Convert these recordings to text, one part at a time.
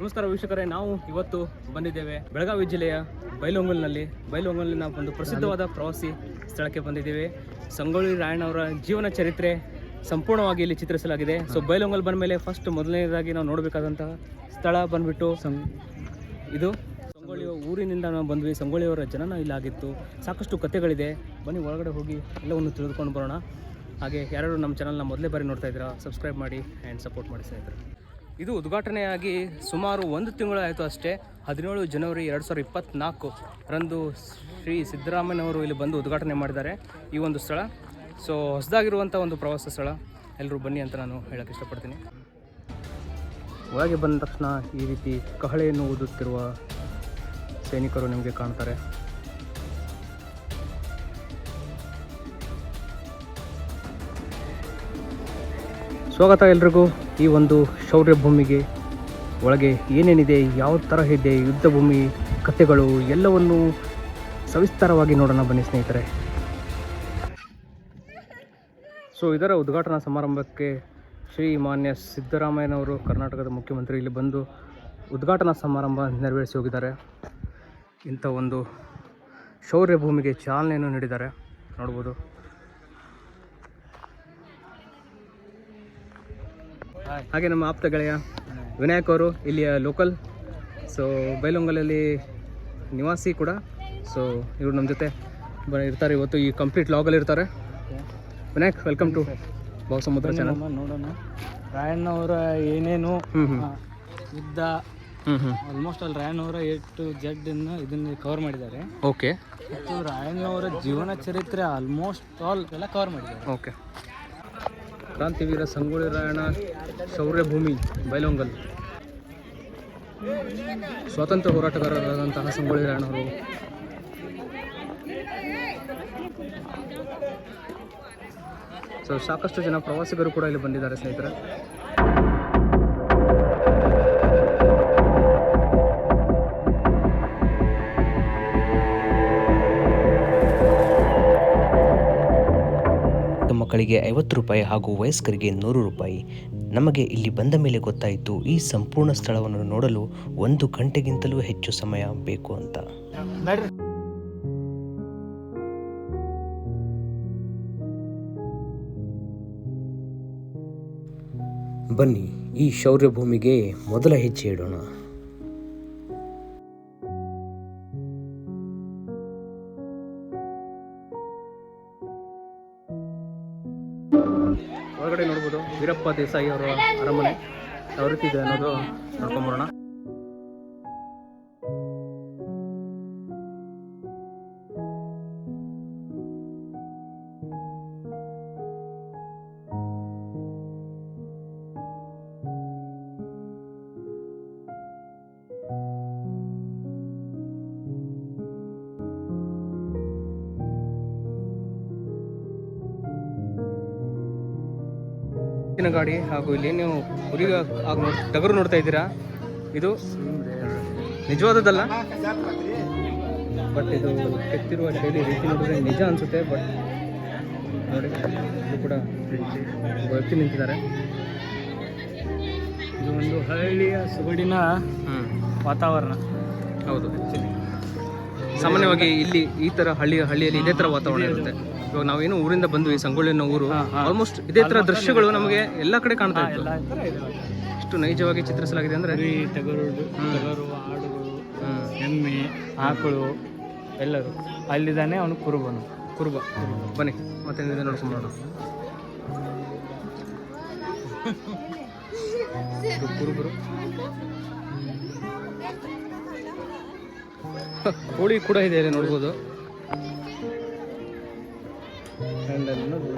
ನಮಸ್ಕಾರ ವೀಕ್ಷಕರೇ, ನಾವು ಇವತ್ತು ಬಂದಿದ್ದೇವೆ ಬೆಳಗಾವಿ ಜಿಲ್ಲೆಯ ಬೈಲೊಂಗಲ್ನಲ್ಲಿ ಬೈಲೊಂಗಲ್ನ ಒಂದು ಪ್ರಸಿದ್ಧವಾದ ಪ್ರವಾಸಿ ಸ್ಥಳಕ್ಕೆ ಬಂದಿದ್ದೇವೆ. ಸಂಗೊಳ್ಳಿ ರಾಯಣ್ಣವರ ಜೀವನ ಚರಿತ್ರೆ ಸಂಪೂರ್ಣವಾಗಿ ಇಲ್ಲಿ ಚಿತ್ರಿಸಲಾಗಿದೆ. ಸೊ ಬೈಲೊಂಗಲ್ ಬಂದ ಮೇಲೆ ಫಸ್ಟ್ ಮೊದಲನೇದಾಗಿ ನಾವು ನೋಡಬೇಕಾದಂತಹ ಸ್ಥಳ ಬಂದ್ಬಿಟ್ಟು ಇದು ಸಂಗೊಳ್ಳಿಯ ಊರಿನಿಂದ ನಾವು ಬಂದ್ವಿ. ಸಂಗೊಳ್ಳಿಯವರ ಜನನ ಇಲ್ಲಾಗಿತ್ತು ಸಾಕಷ್ಟು ಕಥೆಗಳಿದೆ. ಬನ್ನಿ, ಒಳಗಡೆ ಹೋಗಿ ಎಲ್ಲವನ್ನು ತಿಳಿದುಕೊಂಡು ಬರೋಣ. ಹಾಗೆ ಯಾರು ನಮ್ಮ ಚಾನಲ್ನ ಮೊದಲೇ ಬಾರಿ ನೋಡ್ತಾ ಇದ್ದೀರಾ ಸಬ್ಸ್ಕ್ರೈಬ್ ಮಾಡಿ ಆ್ಯಂಡ್ ಸಪೋರ್ಟ್ ಮಾಡಿ ಸ್ನೇಹಿತರೆ. ಇದು ಉದ್ಘಾಟನೆಯಾಗಿ ಸುಮಾರು ಒಂದು ತಿಂಗಳು ಆಯಿತು ಅಷ್ಟೇ. ಹದಿನೇಳು ಜನವರಿ ಎರಡು ಸಾವಿರದ ಇಪ್ಪತ್ತ್ನಾಲ್ಕು ರಂದು ಶ್ರೀ ಸಿದ್ದರಾಮಯ್ಯನವರು ಇಲ್ಲಿ ಬಂದು ಉದ್ಘಾಟನೆ ಮಾಡಿದ್ದಾರೆ ಈ ಒಂದು ಸ್ಥಳ. ಸೊ ಹೊಸದಾಗಿರುವಂಥ ಒಂದು ಪ್ರವಾಸ ಸ್ಥಳ. ಎಲ್ಲರೂ ಬನ್ನಿ ಅಂತ ನಾನು ಹೇಳೋಕ್ಕೆ ಇಷ್ಟಪಡ್ತೀನಿ. ಒಳಗೆ ಬಂದ ತಕ್ಷಣ ಈ ರೀತಿ ಕಹಳೆಯನ್ನು ಊದುತ್ತಿರುವ ಸೈನಿಕರು ನಿಮಗೆ ಕಾಣ್ತಾರೆ. ಸ್ವಾಗತ ಎಲ್ರಿಗೂ. ಈ ಒಂದು ಶೌರ್ಯ ಭೂಮಿಗೆ ಒಳಗೆ ಏನೇನಿದೆ, ಯಾವ ಥರ ಇದೆ, ಯುದ್ಧ ಭೂಮಿ, ಕಥೆಗಳು, ಎಲ್ಲವನ್ನು ಸವಿಸ್ತಾರವಾಗಿ ನೋಡೋಣ ಬನ್ನಿ ಸ್ನೇಹಿತರೆ. ಸೊ ಇದರ ಉದ್ಘಾಟನಾ ಸಮಾರಂಭಕ್ಕೆ ಶ್ರೀ ಮಾನ್ಯ ಸಿದ್ದರಾಮಯ್ಯನವರು, ಕರ್ನಾಟಕದ ಮುಖ್ಯಮಂತ್ರಿ ಇಲ್ಲಿ ಬಂದು ಉದ್ಘಾಟನಾ ಸಮಾರಂಭ ನೆರವೇರಿಸಿ ಹೋಗಿದ್ದಾರೆ. ಇಂಥ ಒಂದು ಶೌರ್ಯ ಭೂಮಿಗೆ ಚಾಲನೆಯನ್ನು ನೀಡಿದ್ದಾರೆ. ನೋಡ್ಬೋದು. ಹಾಗೆ ನಮ್ಮ ಆಪ್ತ ಗೆಳೆಯ ವಿನಾಯಕ್ ಅವರು ಇಲ್ಲಿಯ ಲೋಕಲ್ ಸೊ ಬೈಲೊಂಗಲಲ್ಲಿ ನಿವಾಸಿ ಕೂಡ. ಸೊ ಇವರು ನಮ್ಮ ಜೊತೆ ಬ ಇರ್ತಾರೆ ಇವತ್ತು. ಈ ಕಂಪ್ಲೀಟ್ ಲಾಗಲ್ಲಿ ಇರ್ತಾರೆ. ವಿನಾಯಕ್ ವೆಲ್ಕಮ್ ಟು ಭಾವ ಸಮುದ್ರ ಚಾನಲ್ ನೋಡೋಣ. ರಾಯಣ್ಣವರ ಏನೇನು ಯುದ್ಧ ಆಲ್ಮೋಸ್ಟ್ ಅಲ್ಲಿ ರಾಯಣ್ಣವರ ಎ ಜಡ್ ಇದನ್ನ ಕವರ್ ಮಾಡಿದ್ದಾರೆ. ಓಕೆ ಮತ್ತು ರಾಯಣ್ಣವರ ಜೀವನ ಚರಿತ್ರೆ ಆಲ್ಮೋಸ್ಟ್ ಆಲ್ ಎಲ್ಲ ಕವರ್ ಮಾಡಿದ್ದಾರೆ. ಓಕೆ ಕ್ರಾಂತಿವೀರ ಸಂಗೊಳ್ಳಿ ರಾಯಣ್ಣ ಶೌರ್ಯ ಭೂಮಿ ಬೈಲೊಂಗಲ್. ಸ್ವಾತಂತ್ರ್ಯ ಹೋರಾಟಗಾರರಾದಂತಹ ಸಂಗೊಳ್ಳಿ ರಾಯಣ್ಣವರು ಸೊ ಸಾಕಷ್ಟು ಜನ ಪ್ರವಾಸಿಗರು ಕೂಡ ಇಲ್ಲಿ ಬಂದಿದ್ದಾರೆ ಸ್ನೇಹಿತರೆ. ಮಕ್ಕಳಿಗೆ ಐವತ್ತು ರೂಪಾಯಿ ಹಾಗೂ ವಯಸ್ಕರಿಗೆ ನೂರು ರೂಪಾಯಿ. ನಮಗೆ ಇಲ್ಲಿ ಬಂದ ಮೇಲೆ ಗೊತ್ತಾಯಿತು ಈ ಸಂಪೂರ್ಣ ಸ್ಥಳವನ್ನು ನೋಡಲು ಒಂದು ಗಂಟೆಗಿಂತಲೂ ಹೆಚ್ಚು ಸಮಯ ಬೇಕು ಅಂತ. ಬನ್ನಿ ಈ ಶೌರ್ಯ ಭೂಮಿಗೆ ಮೊದಲ ಹೆಜ್ಜೆ ಇಡೋಣ. ವೀರಪ್ಪ ದೇಸಾಯಿ ಅವರ ಅರಮನೆ. ಯಾವ ರೀತಿ ಇದೆ ಅನ್ನೋದು ನೋಡ್ಕೊಂಬರೋಣ. ಎತ್ತಿನ ಗಾಡಿ ಹಾಗೂ ಇಲ್ಲಿ ನೀವು ಕುರಿ ಆಗ ನೋಡ್ ಟಗರು ನೋಡ್ತಾ ಇದ್ದೀರಾ? ಇದು ನಿಜವಾದದ್ದಲ್ಲ. ಬಟ್ ಇದು ಕೆತ್ತಿರುವ ಶೈಲಿ ರೀತಿ ನೋಡಿದ್ರೆ ನಿಜ ಅನಿಸುತ್ತೆ ಬಟ್ ನೋಡಿ ಇದು ಕೂಡ ಎತ್ತಿ ನಿಂತಿದ್ದಾರೆ. ಇದು ಒಂದು ಹಳ್ಳಿಯ ಸೊಗಡಿನ ವಾತಾವರಣ. ಹೌದು ಸಾಮಾನ್ಯವಾಗಿ ಇಲ್ಲಿ ಈ ಥರ ಹಳ್ಳಿಯ ಹಳ್ಳಿಯಲ್ಲಿ ಇದೇ ಥರ ವಾತಾವರಣ ಇರುತ್ತೆ. ಇವಾಗ ನಾವೇನು ಊರಿಂದ ಬಂದ್ವಿ ಸಂಗೊಳ್ಳಿ ಅನ್ನೋ ಊರು. ಆಲ್ಮೋಸ್ಟ್ ಇದೇ ತರ ದೃಶ್ಯಗಳು ನಮಗೆ ಎಲ್ಲ ಕಡೆ ಕಾಣ್ತಾ ಇತ್ತು ಇಷ್ಟು ನೈಜವಾಗಿ ಚಿತ್ರಿಸಲಾಗಿದೆ ಅಂದ್ರೆ ಟಗರು ಆಡುಗಳು ಎಮ್ಮೆ ಆಕಳು ಎಲ್ಲರೂ. ಅಲ್ಲಿದ್ದಾನೆ ಅವನು ಕುರುಬನು. ಕುರುಬ. ಬನ್ನಿ ಮತ್ತೆ ನೋಡ್ಕೊಂಡು ಕುರುಬರು. ಕೋಳಿ ಕೂಡ ಇದೆ ಇಲ್ಲಿ ನೋಡ್ಬೋದು. ಅಲ್ಲಿ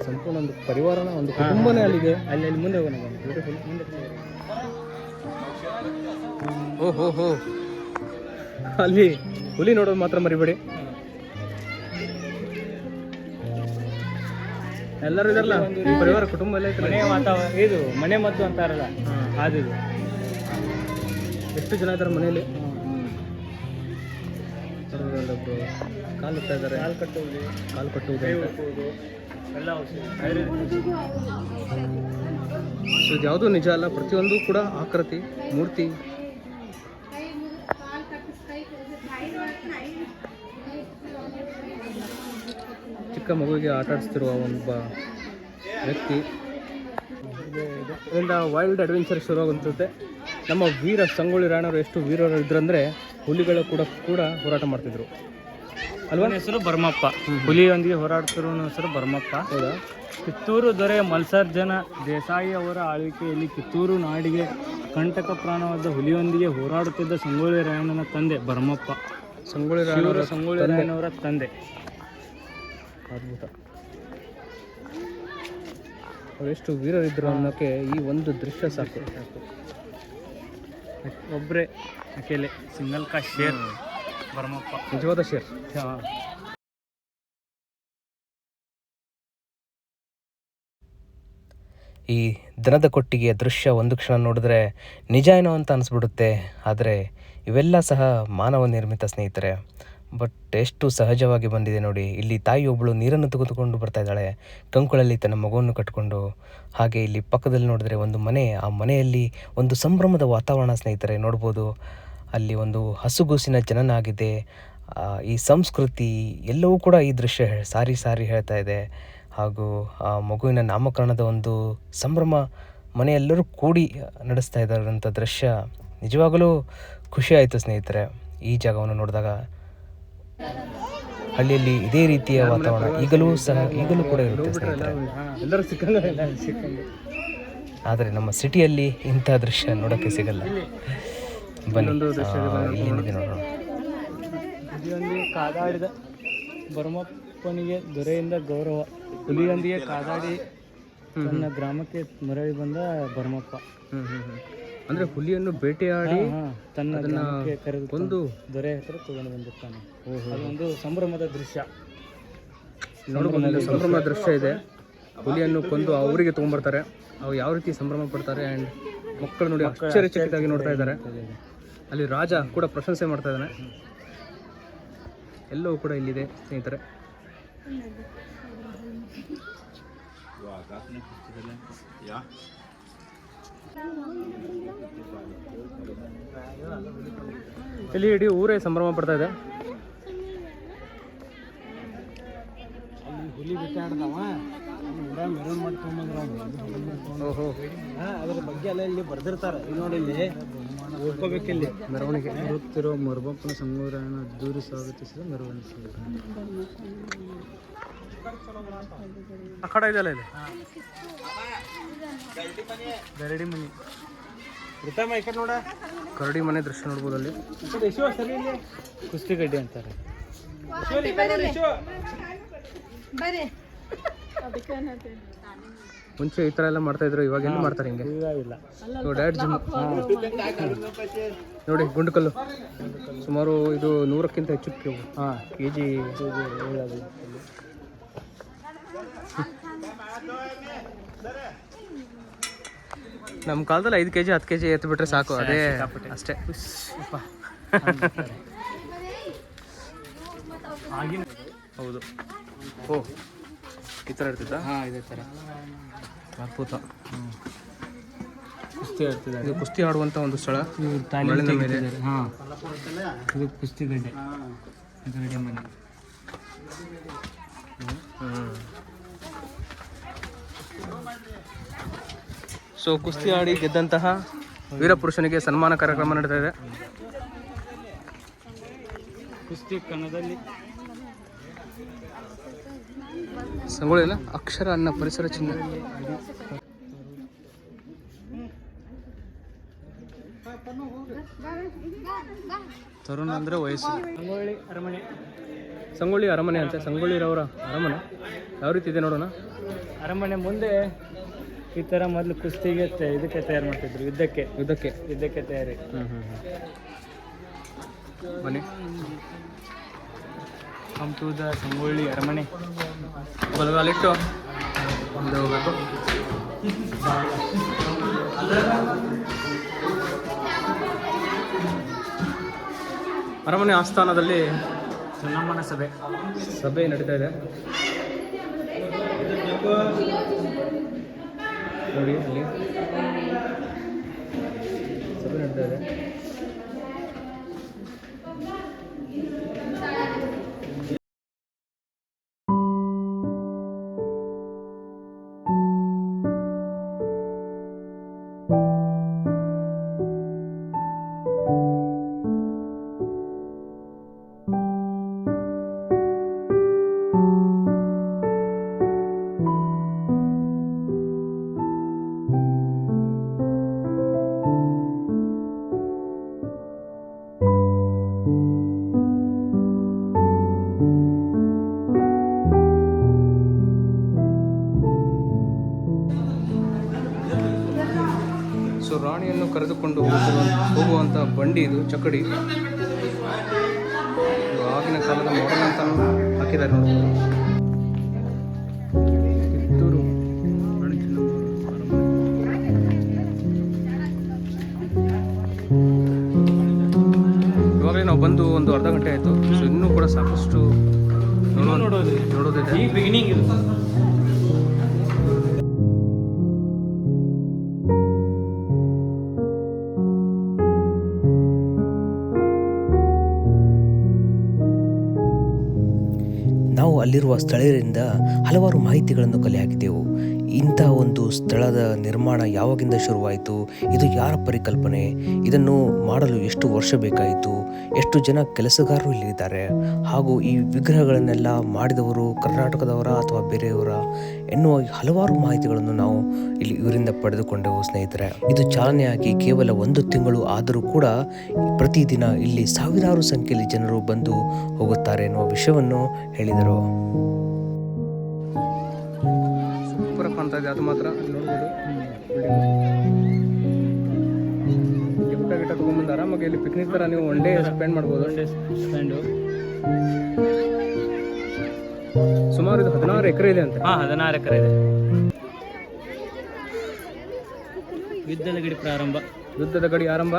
ಸಂಪೂರ್ಣ ಒಂದು ಪರಿವಾರನ ಒಂದು ಕುಟುಂಬನೇ ಅಲ್ಲಿದೆ ಅಲ್ಲಿ ಅಲ್ಲಿ ಮುಂದೆ ಹೋಗೋಣ ಬ್ಯೂಟಿಫುಲ್ ಮುಂದೆ ಓ ಹೋ ಅಲ್ಲಿ ಹುಲಿ ನೋಡೋದು ಮಾತ್ರ ಮರಿಬೇಡಿ. ಎಲ್ಲರೂ ಇದಾರಲ್ಲ? ಪರಿವಾರ ಕುಟುಂಬ ಎಲ್ಲ ಮನೆ ವಾತಾವರಣ ಇದು ಮನೆ ಮದ್ದು ಅಂತಾರಲ್ಲ ಅದು ಎಷ್ಟು ಜನ ಇದ್ದಾರೆ ಮನೆಯಲ್ಲಿ? ಕಾಲು ಇದ್ದಾರೆ. ಕಾಲು ಕಟ್ಟುವುದು. ಕಾಲು ಕಟ್ಟುವುದು ಎಲ್ಲ ಇದು ನಿಜ ಅಲ್ಲ ಪ್ರತಿಯೊಂದು ಕೂಡ ಆಕೃತಿ ಮೂರ್ತಿ. ಚಿಕ್ಕ ಮಗುವಿಗೆ ಆಟಾಡಿಸ್ತಿರುವ ಒಬ್ಬ ವ್ಯಕ್ತಿ. ಇದರಿಂದ ವೈಲ್ಡ್ ಅಡ್ವೆಂಚರ್ ಶುರುವಾಗುತ್ತದೆ ನಮ್ಮ ವೀರ ಸಂಗೊಳ್ಳಿ ರಾಯಣರು ಎಷ್ಟು ವೀರರು ಇದ್ರಂದರೆ ಹುಲಿಗಳು ಕೂಡ ಕೂಡ ಹೋರಾಟ ಮಾಡ್ತಿದ್ರು. ಅಲ್ವಾ? ಹೆಸರು ಬರ್ಮಪ್ಪ. ಹುಲಿಯೊಂದಿಗೆ ಹೋರಾಡ್ತಿರೋ ಹೆಸರು ಬರ್ಮಪ್ಪ. ಹೌದಾ? ಕಿತ್ತೂರು ದೊರೆ ಮಲ್ಸರ್ಜನ ದೇಸಾಯಿ ಅವರ ಆಳ್ವಿಕೆಯಲ್ಲಿ ಕಿತ್ತೂರು ನಾಡಿಗೆ ಕಂಟಕ ಪ್ರಾಣವಾದ ಹುಲಿಯೊಂದಿಗೆ ಹೋರಾಡುತ್ತಿದ್ದ ಸಂಗೊಳ್ಳಿ ರಾಯಣ್ಣನ ತಂದೆ ಬರ್ಮಪ್ಪ. ಸಂಗೊಳ್ಳಿ ರಾಯಣ್ಣ ರಾಯಣ್ಣವರ ಸಂಗೊಳ್ಳಿ. ರಾಯಣ್ಣವರ ತಂದೆ. ಅದ್ಭುತ. ಅವರೆಷ್ಟು ವೀರರಿದ್ದರು ಅನ್ನೋಕ್ಕೆ ಈ ಒಂದು ದೃಶ್ಯ ಸಾಕು. ಒಬ್ಬರೇ ಅಕೆಲೆ ಸಿಂಗಲ್ ಕಾ ಶೇರ್. ಬರ್ಮಪ್ಪ. ನಿಜವಾದ ಶೇರ್. ಈ ದನದ ಕೊಟ್ಟಿಗೆಯ ದೃಶ್ಯ ಒಂದು ಕ್ಷಣ ನೋಡಿದ್ರೆ ನಿಜ ಏನೋ ಅಂತ ಅನಿಸ್ಬಿಡುತ್ತೆ. ಆದರೆ ಇವೆಲ್ಲ ಸಹ ಮಾನವ ನಿರ್ಮಿತ ಸ್ನೇಹಿತರೆ. ಬಟ್ ಎಷ್ಟು ಸಹಜವಾಗಿ ಬಂದಿದೆ ನೋಡಿ ಇಲ್ಲಿ ತಾಯಿ ಒಬ್ಬಳು ನೀರನ್ನು ತೆಗೆದುಕೊಂಡು ಬರ್ತಾ ಇದ್ದಾಳೆ. ಕಂಕುಳಲ್ಲಿ ತನ್ನ ಮಗುವನ್ನು ಕಟ್ಕೊಂಡು. ಹಾಗೆ ಇಲ್ಲಿ ಪಕ್ಕದಲ್ಲಿ ನೋಡಿದ್ರೆ ಒಂದು ಮನೆ ಆ ಮನೆಯಲ್ಲಿ ಒಂದು ಸಂಭ್ರಮದ ವಾತಾವರಣ ಸ್ನೇಹಿತರೆ ನೋಡ್ಬೋದು. ಅಲ್ಲಿ ಒಂದು ಹಸುಗೂಸಿನ ಜನನ ಆಗಿದೆ ಈ ಸಂಸ್ಕೃತಿ ಎಲ್ಲವೂ ಕೂಡ ಈ ದೃಶ್ಯ ಸಾರಿ ಸಾರಿ ಹೇಳ್ತಾ ಇದೆ. ಹಾಗೂ ಆ ಮಗುವಿನ ನಾಮಕರಣದ ಒಂದು ಸಂಭ್ರಮ ಮನೆಯೆಲ್ಲರೂ ಕೂಡಿ ನಡೆಸ್ತಾ ಇದ್ದಾರಂಥ ದೃಶ್ಯ ನಿಜವಾಗಲೂ ಖುಷಿ ಆಯಿತು ಸ್ನೇಹಿತರೆ. ಈ ಜಾಗವನ್ನು ನೋಡಿದಾಗ ಹಳ್ಳಿಯಲ್ಲಿ ಇದೇ ರೀತಿಯ ವಾತಾವರಣ ಈಗಲೂ ಸಹ ಈಗಲೂ ಕೂಡ ಇರುತ್ತೆ ಸ್ನೇಹಿತರೆ. ಆದರೆ ನಮ್ಮ ಸಿಟಿಯಲ್ಲಿ ಇಂಥ ದೃಶ್ಯ ನೋಡೋಕ್ಕೆ ಸಿಗಲ್ಲ. ಬನ್ನಿ. ನೋಡೋಣ. ಹುಲಿಯೊಂದಿಗೆ ಕಾದಾಡಿದ ಬರ್ಮಪ್ಪನಿಗೆ ದೊರೆಯಿಂದ ಗೌರವ. ಹುಲಿಯೊಂದಿಗೆ ಕಾದಾಡಿ ತನ್ನ ಗ್ರಾಮಕ್ಕೆ ಮರಳಿ ಬಂದ ಹ್ಮ್. ಅಂದ್ರೆ ಹುಲಿಯನ್ನು ಬೇಟೆಯಾಡಿ ತನ್ನ ಗ್ರಾಮಕ್ಕೆ ಕರೆದು ಒಂದು ದೊರೆ ಹತ್ರ ತಗೊಂಡು ಬಂದಿರ್ತಾನೆ. ಅದೊಂದು ಸಂಭ್ರಮದ ದೃಶ್ಯ. ನೋಡಿ ಇಲ್ಲಿ ಸಂಭ್ರಮ ದೃಶ್ಯ. ಇದೆ. ಹುಲಿಯನ್ನು ಕೊಂದು ಅವರಿಗೆ ತೊಗೊಂಡ್ಬರ್ತಾರೆ. ಅವು ಯಾವ ರೀತಿ ಸಂಭ್ರಮ ಪಡ್ತಾರೆ ಆ್ಯಂಡ್ ಮಕ್ಕಳು ನೋಡಿ ಆಶ್ಚರ್ಯಚಕಿತವಾಗಿ ನೋಡ್ತಾ ಇದ್ದಾರೆ. ಅಲ್ಲಿ ರಾಜ ಕೂಡ ಪ್ರಶಂಸೆ ಮಾಡ್ತಾ ಇದ್ದಾನೆ. ಎಲ್ಲವೂ ಕೂಡ ಇಲ್ಲಿದೆ ಸ್ನೇಹಿತರೆ. ಇಲ್ಲಿ ಇಡೀ ಊರೇ ಸಂಭ್ರಮ ಪಡ್ತಾ ಇದೆ? ಹುಲಿ ಬಿಟ್ಟಾಡ್ದವ ಅದ್ರ ಬಗ್ಗೆ ಎಲ್ಲ ಇಲ್ಲಿ ಬರ್ದಿರ್ತಾರೆ. ಇಲ್ಲಿ ನೋಡಿ ಇಲ್ಲಿ ಓದ್ಕೋಬೇಕಿಲ್ಲಿ? ಮೆರವಣಿಗೆ. ಬರುತ್ತಿರೋ ಮರುಬಪ್ಪನ ಸಂಗೋರನ ಅದ್ದೂರಿ ಸ್ವಾಗತಿಸಿದ ಮೆರವಣಿಗೆ ಆ ಕಡೆ ಇದೆಯಲ್ಲ ಇದೆ? ಗರಡಿ ಮನೆ ಈ ಕಡೆ ನೋಡ. ಕರಡಿ ಮನೆ ದೃಶ್ಯ ನೋಡ್ಬೋದು ಅಲ್ಲಿ. ಸರಿ ಇಲ್ಲಿ. ಕುಸ್ತಿ ಗಡ್ಡಿ ಅಂತಾರೆ. ಬರ್ರಿ ಮುಂಚೆ ಈ ಥರ ಎಲ್ಲ ಮಾಡ್ತಾ ಇದ್ರು ಇವಾಗ ಎಲ್ಲಿ ಮಾಡ್ತಾರೆ ಹಿಂಗೆ? ಇಲ್ಲ ಡ್ಯಾಡ್ ಜಿಮ್. ನೋಡಿ ಗುಂಡುಕಲ್ಲು ಸುಮಾರು ಇದು ನೂರಕ್ಕಿಂತ ಹೆಚ್ಚು ಹಾಂ ಕೆ ಜಿ ನಮ್ಮ ಕಾಲದಲ್ಲಿ ಐದು ಕೆ ಜಿ ಹತ್ತು ಕೆ ಜಿ ಎತ್ತು ಬಿಟ್ರೆ ಸಾಕು. ಅದೇ ಅಷ್ಟೇ. ಹೌದು. ಓ. ಈ ಥರ ಇರ್ತಿದ್ದ ಹಾಂ ಇದೇ ಥರ. ಅದ್ಭುತ. ಕುಸ್ತಿ ಆಡ್ತಿದ್ದಾರೆ. ಇದು ಕುಸ್ತಿ ಆಡುವಂಥ ಒಂದು ಸ್ಥಳ. ಮರಳಿನ ಮೇಲೆ. ಹಾಂ. ಇದು ಕುಸ್ತಿ ಗಡ್ಡೆ. ಗಡ್ಡೆ ಮನೆ. ಸೊ ಕುಸ್ತಿ ಆಡಿ ಗೆದ್ದಂತಹ ವೀರಪುರುಷನಿಗೆ ಸನ್ಮಾನ ಕಾರ್ಯಕ್ರಮ ನಡೀತಾ ಇದೆ. ಕುಸ್ತಿ ಕನ್ನಡದಲ್ಲಿ ಸಂಗೊಳ್ಳಿ ಅಲ್ಲ ಅಕ್ಷರ ಅನ್ನ ಪರಿಸರ ಚಿಹ್ನೆ. ತರುಣ ಅಂದ್ರೆ ವಯಸ್ಸು. ಸಂಗೊಳ್ಳಿ ಅರಮನೆ. ಸಂಗೊಳ್ಳಿ ಅರಮನೆ ಅಂತ. ಸಂಗೊಳ್ಳಿರವರ ಅರಮನೆ. ಯಾವ ರೀತಿ ಇದೆ ನೋಡೋಣ. ಅರಮನೆ ಮುಂದೆ ಈ ಥರ ಮೊದಲು ಕುಸ್ತಿಗೆ ಇದಕ್ಕೆ ತಯಾರು ಮಾಡ್ತಿದ್ರು. ಯುದ್ಧಕ್ಕೆ. ಯುದ್ಧಕ್ಕೆ. ಯುದ್ಧಕ್ಕೆ ತಯಾರಿ. ಹ್ಮ್ ಹ್ಮ್ ಹ್ಮ್. ಬನ್ನಿ. ಹಂಪುದ ಸಂಗೊಳ್ಳಿ ಅರಮನೆ ಬಲಗಾಲಿಟ್ಟು ಮುಂದೆ ಹೋಗಬೇಕು ಅರಮನೆ ಆಸ್ಥಾನದಲ್ಲಿ ಚೆನ್ನಮ್ಮನ ಸಭೆ ಸಭೆ ನಡೀತಾ ಇದೆ. ನೋಡಿ ಅಲ್ಲಿ. ಸಭೆ ನಡೀತಾ ಇದೆ. ಹೋಗುವಂತಹ ಹೋಗುವಂಥ ಬಂಡಿ ಇದು ಚಕ್ಕಡಿ. ಆಗಿನ ಕಾಲದ ಮಾಡೆಲ್ ಅಂತ ಹಾಕಿದ್ದಾರೆ ನೋಡಿ. ಕಿತ್ತೂರು ರಾಣಿ ಚೆನ್ನಮ್ಮ ಅರಮನೆ. ನಾವು ಬಂದು ಒಂದು ಅರ್ಧ ಗಂಟೆ ಆಯಿತು. ಸೊ ಇನ್ನೂ ಕೂಡ ಸಾಕಷ್ಟು ನೋಡೋ ನೋಡೋದು ನೋಡೋದಿದೆ. ಸ್ಥಳೀಯರಿಂದ ಹಲವಾರು ಮಾಹಿತಿಗಳನ್ನು ಕಲೆ ಹಾಕಿದೆವು. ಇಂಥ ಒಂದು ಸ್ಥಳದ ನಿರ್ಮಾಣ ಯಾವಾಗಿಂದ ಶುರುವಾಯಿತು? ಇದು ಯಾರ ಪರಿಕಲ್ಪನೆ? ಇದನ್ನು ಮಾಡಲು ಎಷ್ಟು ವರ್ಷ ಬೇಕಾಯಿತು? ಎಷ್ಟು ಜನ ಕೆಲಸಗಾರರು ಇಲ್ಲಿದ್ದಾರೆ? ಹಾಗೂ ಈ ವಿಗ್ರಹಗಳನ್ನೆಲ್ಲ ಮಾಡಿದವರು ಕರ್ನಾಟಕದವರ ಅಥವಾ ಬೇರೆಯವರ? ಎನ್ನುವ ಹಲವಾರು ಮಾಹಿತಿಗಳನ್ನು ನಾವು ಇಲ್ಲಿ ಇವರಿಂದ ಪಡೆದುಕೊಂಡೆವು ಸ್ನೇಹಿತರೆ. ಇದು ಚಾಲನೆಯಾಗಿ ಕೇವಲ ಒಂದು ತಿಂಗಳು ಆದರೂ ಕೂಡ ಪ್ರತಿದಿನ ಇಲ್ಲಿ ಸಾವಿರಾರು ಸಂಖ್ಯೆಯಲ್ಲಿ ಜನರು ಬಂದು ಹೋಗುತ್ತಾರೆ ಎನ್ನುವ ವಿಷಯವನ್ನು ಹೇಳಿದರು. ಕಾಣ್ತಾ ಇದೆ ಅದು ಮಾತ್ರ. ನೋಡ್ಬೋದು. ಗಿಫ್ಟ ಗಿಫ್ಟ ಆರಾಮಾಗಿ ಇಲ್ಲಿ ಪಿಕ್ನಿಕ್ ಥರ ನೀವು ಒನ್ ಡೇ ಸ್ಪೆಂಡ್ ಮಾಡ್ಬೋದು. ಒನ್ ಡೇ ಸ್ಪೆಂಡು ಸುಮಾರು ಇದು ಹದಿನಾರು ಎಕರೆ ಇದೆ ಅಂತ. ಹಾಂ ಹದಿನಾರು ಎಕರೆ ಇದೆ. ಯುದ್ಧದ ಗಡಿ ಪ್ರಾರಂಭ. ಯುದ್ಧದ ಗಡಿ ಆರಂಭ.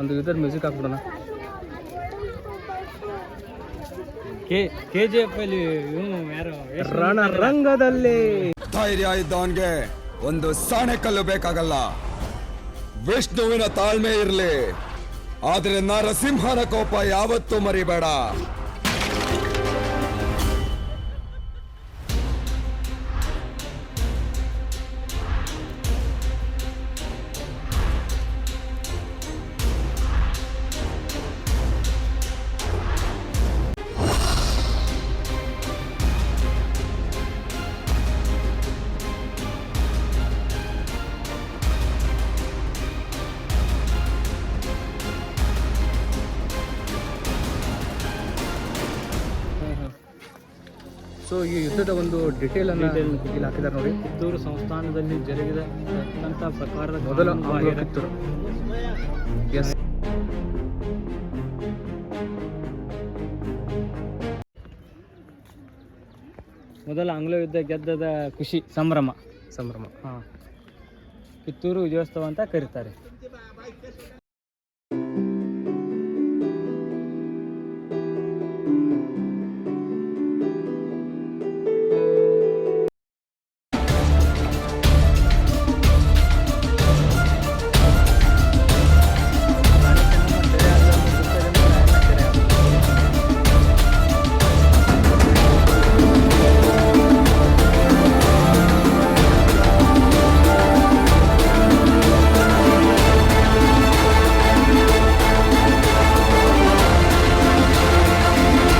ಒಂದು ಯುದ್ಧದ ಮ್ಯೂಸಿಕ್ ಹಾಕ್ಬಿಡೋಣ. ಕೆ ಕೆ ಜಿ ಎಫ್ ಅಲ್ಲಿ ಇವನು ಯಾರು? ರಣರಂಗದಲ್ಲಿ. ಧೈರ್ಯ ಇದ್ದವನ್ಗೆ ಒಂದು ಸಾಣೆ ಕಲ್ಲು ಬೇಕಾಗಲ್ಲ. ವಿಷ್ಣುವಿನ ತಾಳ್ಮೆ ಇರಲಿ. ಆದರೆ ನರಸಿಂಹನ ಕೋಪ ಯಾವತ್ತೂ ಮರಿಬೇಡ. ಸೊ ಈ ಯುದ್ಧದ ಒಂದು ಡಿಟೇಲ್ ಅನ್ನು ಇಲ್ಲಿ ಹಾಕಿದ್ದಾರೆ ನೋಡಿ. ಕಿತ್ತೂರು ಸಂಸ್ಥಾನದಲ್ಲಿ ಜರುಗಿದ ಅತ್ಯಂತ ಪ್ರಕಾರದ ಮೊದಲ ಆಂಗ್ಲ ಕಿತ್ತೂರು ಎಸ್ ಮೊದಲ ಆಂಗ್ಲ ಯುದ್ಧ ಗೆದ್ದದ ಖುಷಿ ಸಂಭ್ರಮ. ಸಂಭ್ರಮ. ಹಾಂ. ಕಿತ್ತೂರು ವಿಜಯೋತ್ಸವ ಅಂತ ಕರೀತಾರೆ.